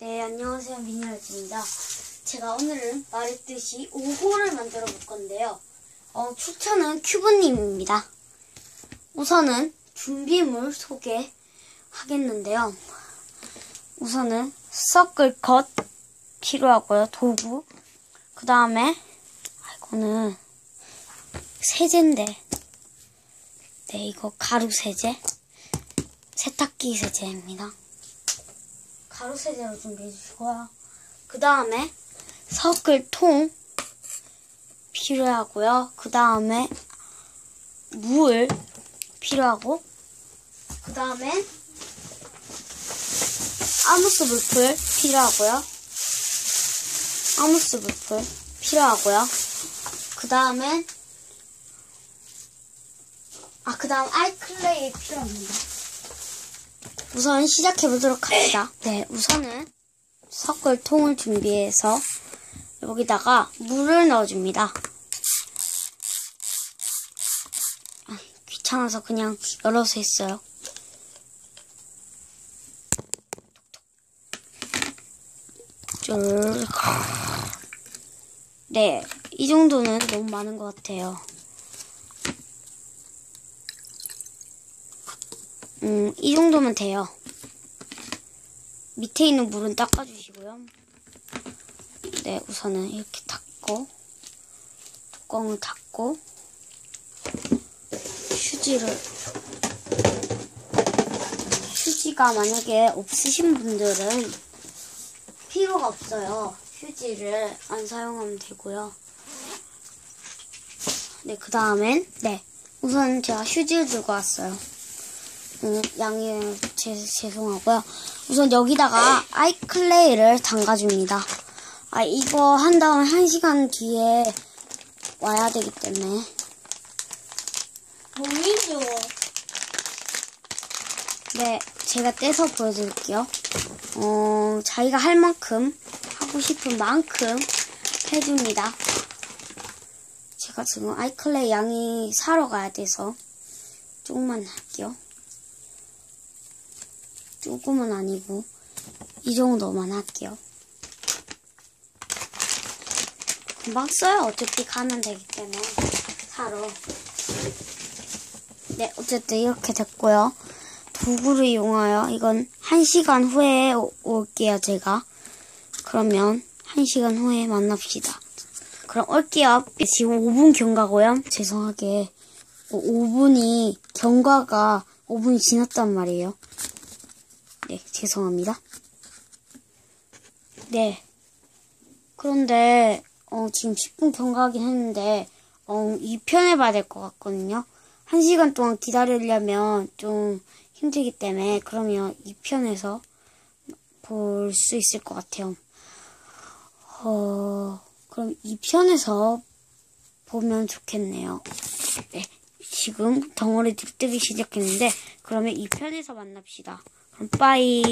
네, 안녕하세요. 미니라즈입니다. 제가 오늘은 말했듯이 5호를 만들어 볼 건데요. 어, 추천은 큐브님입니다. 우선은 준비물 소개하겠는데요. 우선은 서클 컷 필요하고요. 도구. 그 다음에, 이거는 세제인데. 네, 이거 가루 세제. 세탁기 세제입니다. 가루 세제로 준비해 주시고요. 그 다음에 섞을 통 필요하고요. 그 다음에 물 필요하고 그 다음에 아무스 물풀 필요하고요. 아무스 물풀 필요하고요. 그 다음에 아, 그 다음 아이클레이 필요합니다. 우선 시작해 보도록 합시다. 네, 우선은 섞을 통을 준비해서 여기다가 물을 넣어줍니다. 아, 귀찮아서 그냥 열어서 했어요. 쫄. 네, 이 정도는 너무 많은 것 같아요. 음, 이 정도면 돼요. 밑에 있는 물은 닦아주시고요. 네, 우선은 이렇게 닫고, 뚜껑을 닫고, 휴지를, 휴지가 만약에 없으신 분들은 필요가 없어요. 휴지를 안 사용하면 되고요. 네, 그 다음엔, 네. 우선 제가 휴지를 들고 왔어요. 음, 양해 제, 죄송하고요. 우선 여기다가 아이클레이를 담가줍니다. 아 이거 한 다음에 1시간 뒤에 와야 되기 때문에 보이죠? 네 제가 떼서 보여드릴게요. 어 자기가 할 만큼 하고 싶은 만큼 해줍니다. 제가 지금 아이클레이 양이 사러 가야 돼서 조금만 할게요. 조금은 아니고 이 정도만 할게요. 금방 써요. 어차피 가면 되기 때문에 사러. 네, 어쨌든 이렇게 됐고요. 도구를 이용하여 이건 1시간 후에 오, 올게요, 제가. 그러면 1시간 후에 만납시다. 그럼 올게요. 지금 5분 경과고요. 죄송하게 5분이 경과가 5분이 지났단 말이에요. 네, 죄송합니다. 네. 그런데, 어, 지금 10분 경과하긴 했는데, 어, 2편 해봐야 될 것 같거든요. 1시간 동안 기다리려면 좀 힘들기 때문에, 그러면 2편에서 볼 수 있을 것 같아요. 어, 그럼 2편에서 보면 좋겠네요. 네. 지금 덩어리 뜨기 시작했는데, 그러면 2편에서 만납시다. 그럼 빠이.